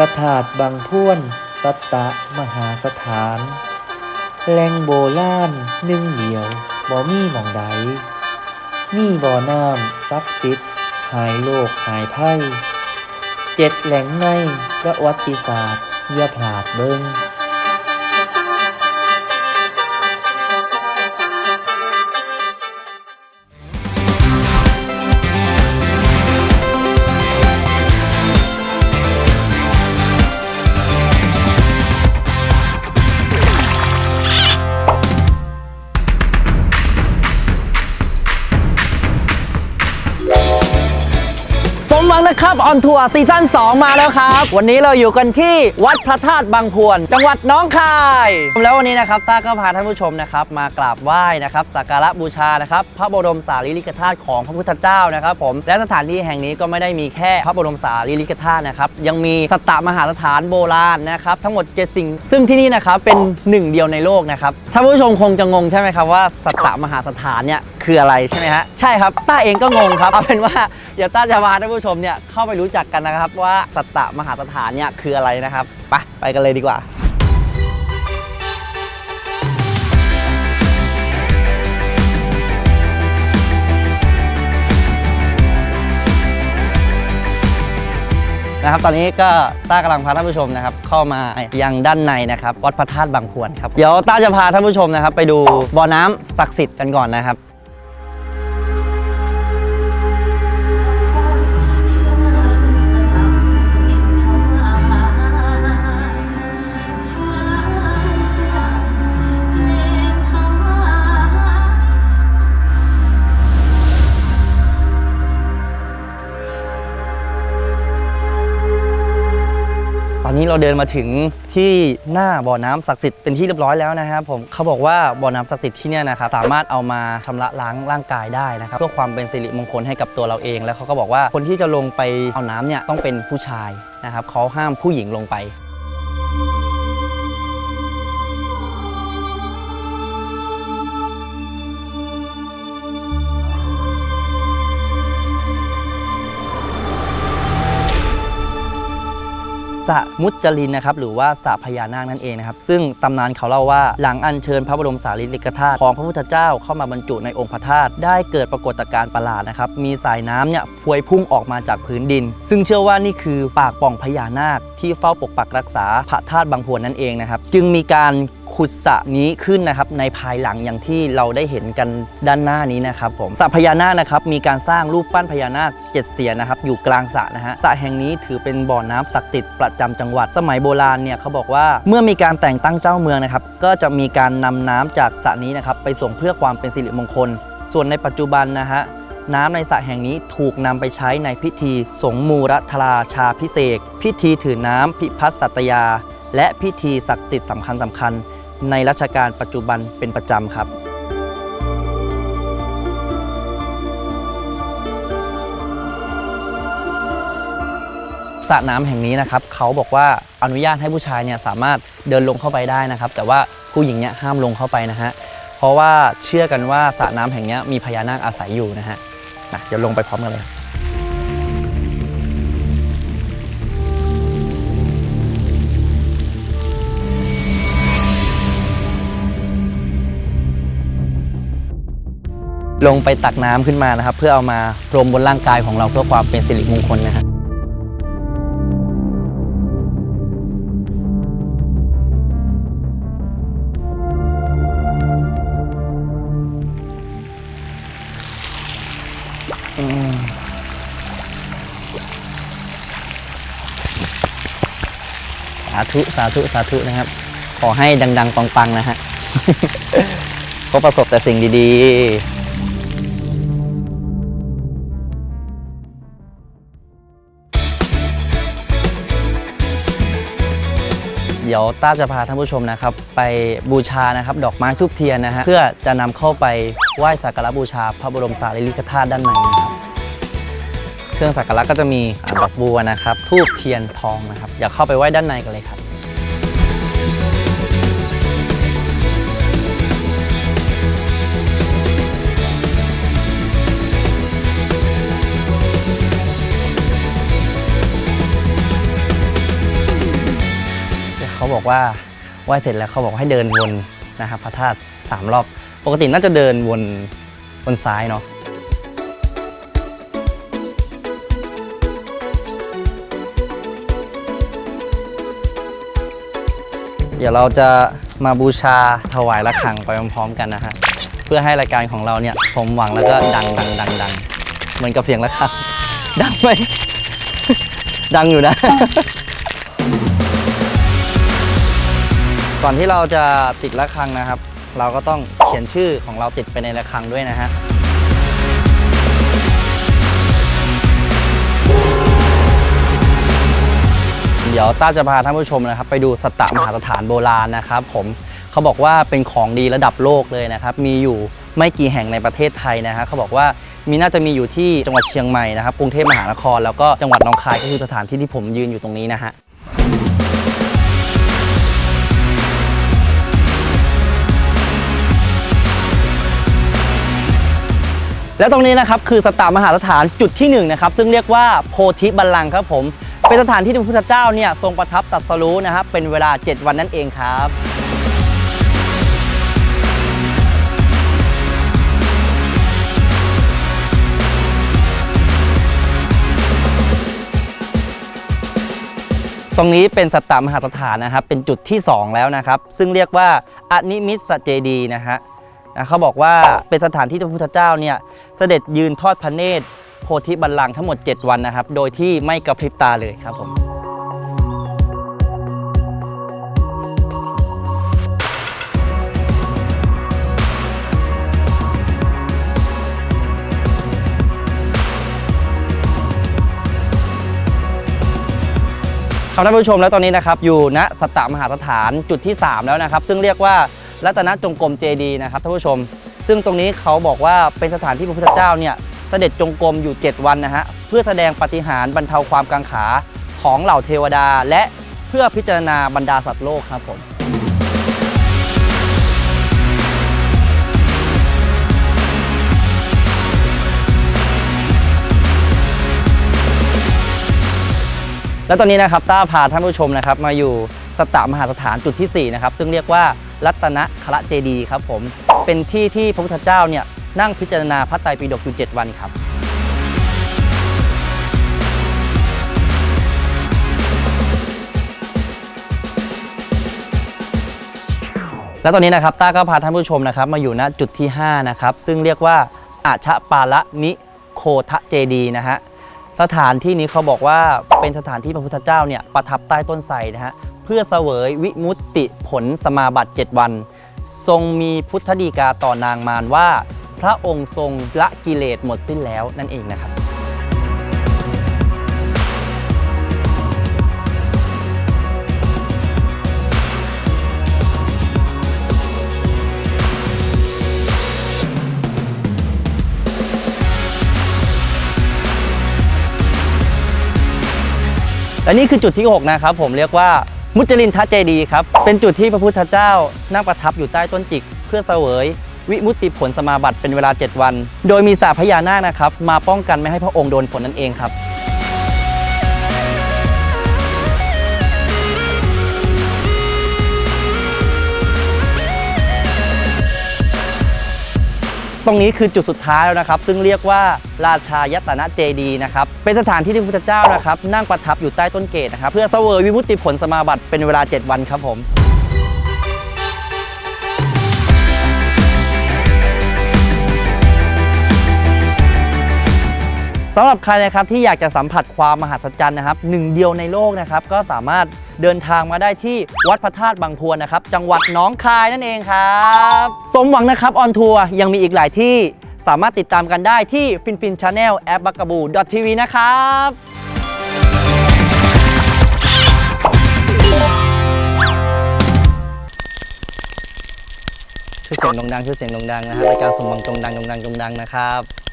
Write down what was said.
ระธาดบางพ่วน สัตตะมหาสถานแรงโบล่านหนึ่งเดียวบ่มีหม่องใด มีบ่อน้ำซักดิ์สิทธิ์หายโลกหายไพ่เจ็ดแหล่งในประวัติศาสตร์อย่าผลาดเบิงสมหวัง นะครับออนทัวร์ซีซั่น2 มาแล้วครับ วันนี้เราอยู่กันที่วัดพระธาตุบางพวนจังหวัดน้องคายแล้ววันนี้นะครับต้าก็พาท่านผู้ชมนะครับมากราบไหว้นะครับสักการะบูชานะครับพระบรมสารีริกธาตุของพระพุทธเจ้านะครับผมและสถานที่แห่งนี้ก็ไม่ได้มีแค่พระบรมสารีริกธาตุนะครับยังมีสตตมหาสถานโบราณนะครับทั้งหมด 7 สิ่ง ซึ่งที่นี่นะครับเป็นหนึ่งเดียวในโลกนะครับท่านผู้ชมคงจะงงใช่ไหมครับว่าสตตมหาสถานเนี่ย คืออะไรใช่ไหมฮะ ใช่ครับ ต้าเองก็งงครับ เอาเป็นว่าเดี๋ยวต้าจะพาท่านผู้ชมเนี่ยเข้าไปรู้จักกันนะครับว่าสตตมหาสถานเนี่ยคืออะไรนะครับ ไปไปกันเลยดีกว่านะครับตอนนี้ก็ต้ากำลังพาท่านผู้ชมนะครับเข้ามายังด้านในนะครับวัดพระธาตุบางพวนครับเดี๋ยวต้าจะพาท่านผู้ชมนะครับไปดูบ่อน้ำศักดิ์สิทธิ์กันก่อนนะครับ เราเดินมาถึงที่หน้าบ่อน้ำศักดิ์สิทธิ์เป็นที่เรียบร้อยแล้วนะครับผมเขาบอกว่าบ่อน้ำศักดิ์สิทธิ์ที่เนี่ยนะครับสามารถเอามาชำระล้างร่างกายได้นะครับเพื่อความเป็นสิริมงคลให้กับตัวเราเอง แล้วเขาก็บอกว่าคนที่จะลงไปเอาน้ำเนี่ยต้องเป็นผู้ชายนะครับเขาห้ามผู้หญิงลงไป สระมุจลินนะครับหรือว่าสระพญานาคนั่นเองนะครับซึ่งตำนานเขาเล่าว่าหลังอัญเชิญพระบรมสารีริกธาตุของพระพุทธเจ้าเข้ามาบรรจุในองค์พระธาตุได้เกิดปรากฏการณ์ประหลาดนะครับมีสายน้ำเนี่ยพวยพุ่งออกมาจากพื้นดิน ซึ่งเชื่อว่านี่คือปากป่องพญานาคที่เฝ้าปกปักรักษาพระธาตุบางพวนนั่นเองนะครับจึงมีการ ขุดสระนี้ขึ้นนะครับในภายหลังอย่างที่เราได้เห็นกันด้านหน้านี้นะครับผมสระพญานาคนะครับมีการสร้างรูปปั้นพญานาคเจ็ดเสียนนะครับอยู่กลางสระนะฮะสระแห่งนี้ถือเป็นบ่อน้ำศักดิ์สิทธิ์ประจำจังหวัดสมัยโบราณเนี่ยเขาบอกว่าเมื่อมีการแต่งตั้งเจ้าเมืองนะครับก็จะมีการนำน้ำจากสระนี้นะครับไปส่งเพื่อความเป็นสิริมงคล ส่วนในปัจจุบันนะฮะน้ำในสระแห่งนี้ถูกนำไปใช้ในพิธี สงมูรทราชาพิเศษ พิธีถือน้ำพิพัฒน์สัตยา และพิธีศักดิ์สิทธิ์สำคัญสำคัญในรัชกาลปัจจุบันเป็นประจำครับ สระน้ำแห่งนี้นะครับเขาบอกว่าอนุญาตให้ผู้ชายเนี่ยสามารถเดินลงเข้าไปได้นะครับ แต่ว่าผู้หญิงเนี่ยห้ามลงเข้าไปนะฮะเพราะว่าเชื่อกันว่าสระน้ำแห่งนี้มีพญานาคอาศัยอยู่นะฮะนะเดี๋ยวลงไปพร้อมกันเลย ลงไปตักน้ำขึ้นมานะครับ เพื่อเอามาพรมบนร่างกายของเราเพื่อความเป็นสิริมงคลนะครับสาธุสาธุสาธุนะครับ ขอให้ดัง ๆ ปัง ๆ นะฮะก็ประสบแต่สิ่งดี ๆ เดี๋ยวต้าจะพาท่านผู้ชมนะครับ ไปบูชานะครับดอกไม้ทูบเทียนนะฮะเพื่อจะนำเข้าไปไหว้สักการะบูชา พระบรมสารีริกธาตุด้านในนะครับเครื่องสักการะก็จะมีอ่าดอกบัวนะครับทูบเทียนทองนะครับ อยากเข้าไปไหว้ด้านในกันเลยครับ ว่าไหว้เสร็จแล้วเขาบอกให้เดินวนนะครับพระธาตุสามรอบ ปกติน่าจะเดินวนวนซ้ายเนาะเดี๋ยวเราจะมาบูชาถวายระฆังไปพร้อมๆกันนะฮะเพื่อให้รายการของเราเนี่ยสมหวังแล้วก็ดังดังดังดังเหมือนกับเสียงระฆังดังไหมดังอยู่นะ ก่อนที่เราจะติดระฆังนะครับ เราก็ต้องเขียนชื่อของเราติดไปในระฆังด้วยนะฮะเดี๋ยวต้าจะพาท่านผู้ชมนะครับ ไปดูสตะมหาสถานโบราณนะครับ ผมเขาบอกว่าเป็นของดีระดับโลกเลยนะครับ มีอยู่ไม่กี่แห่งในประเทศไทยนะฮะเขาบอกว่ามีน่าจะมีอยู่ที่จังหวัดเชียงใหม่นะครับกรุงเทพมหานคร แล้วก็จังหวัดหนองคายก็คือสถานที่ที่ผมยืนอยู่ตรงนี้นะฮะ และตรงนี้นะครับคือสตามหาสถานจุดที่1นะครับซึ่งเรียกว่าโพธิบัลลังก์ครับผมเป็นสถานที่ที่พระพุทธเจ้าเนี่ยทรงประทับตรัสรู้นะครับเป็นเวลา 7 วันนั่นเองครับตรงนี้เป็นสัตตมหาสถานนะครับ เป็นจุดที่ 2 แล้วนะครับ ซึ่งเรียกว่าอนิมิตสเจดีนะฮะ นะเขาบอกว่าเป็นสถานที่ที่พระพุทธเจ้าเนี่ยเสด็จยืนทอดพระเนตรโพธิบัลลังก์ทั้งหมด 7 วันนะครับ โดยที่ไม่กระพริบตาเลยครับผมครับท่านผู้ชมแล้วตอนนี้นะครับอยู่ณสตตมหาสถานจุดที่ 3 แล้วนะครับ ซึ่งเรียกว่า รัตนจงกรมเจดีนะครับท่านผู้ชม ซึ่งตรงนี้เขาบอกว่าเป็นสถานที่พระพุทธเจ้าเนี่ยเสด็จจงกรมอยู่ 7 วันนะฮะเพื่อแสดงปฏิหารบรรเทาความกังขาของเหล่าเทวดา และเพื่อพิจารณาบรรดาสัตว์โลกครับผมและตอนนี้นะครับต้าพาท่านผู้ชมนะครับมาอยู่ สตมหาสถานจุดที่ 4 นะครับ ซึ่งเรียกว่ารัตนคละเจดีครับผม เป็นที่ที่พระพุทธเจ้าเนี่ยนั่งพิจารณาพระไตรปิฎกอยู่ 7 วันครับและตอนนี้นะครับต้าก็พาท่านผู้ชมนะครับมาอยู่ณจุดที่ 5 นะครับ ซึ่งเรียกว่าอาชะปาละนิโคทะเจดีนะฮะสถานที่นี้เขาบอกว่าเป็นสถานที่พระพุทธเจ้าเนี่ยประทับใต้ต้นไทรนะฮะ พื่อเสวยวิมุตติผลสมาบัติ 7 วัน ทรงมีพุทธดีกาต่อนางมารว่า พระองค์ทรงละกิเลสหมดสิ้นแล้วนั่นเองนะครับและนี่คือจุดที่ 6 นะครับผมเรียกว่า มุจลินทะเจดีครับ เป็นจุดที่พระพุทธเจ้านั่งประทับอยู่ใต้ต้นจิก เพื่อเสวย วิมุตติผลสมาบัติเป็นเวลา 7 วัน โดยมีสาพญานาคนะครับ มาป้องกันไม่ให้พระองค์โดนฝนนั่นเองครับ ตรงนี้คือจุดสุดท้ายแล้วนะครับ ซึ่งเรียกว่าราชายตนะเจดีนะครับเป็นสถานที่ที่พระพุทธเจ้านะครับนั่งประทับอยู่ใต้ต้นเกศนะครับเพื่อเสวยวิมุตติผลสมาบัติเป็นเวลา 7 วันครับผม สำหรับใครนะครับที่อยากจะสัมผัสความมหัศจรรย์นะครับหนึ่งเดียวในโลกนะครับก็สามารถเดินทางมาได้ที่วัดพระธาตุบางพวนนะครับ จังหวัดหนองคายนั่นเองครับ สมหวังนะครับออนทัวร์ยังมีอีกหลายที่สามารถติดตามกันได้ที่ฟินฟินชาแนลแอปบักกบูดทีวีนะครับชื่อเสียงโด่งดังชื่อเสียงโด่งดังนะฮะรายการสมหวังโด่งดังโด่งดังโด่งดังนะครับ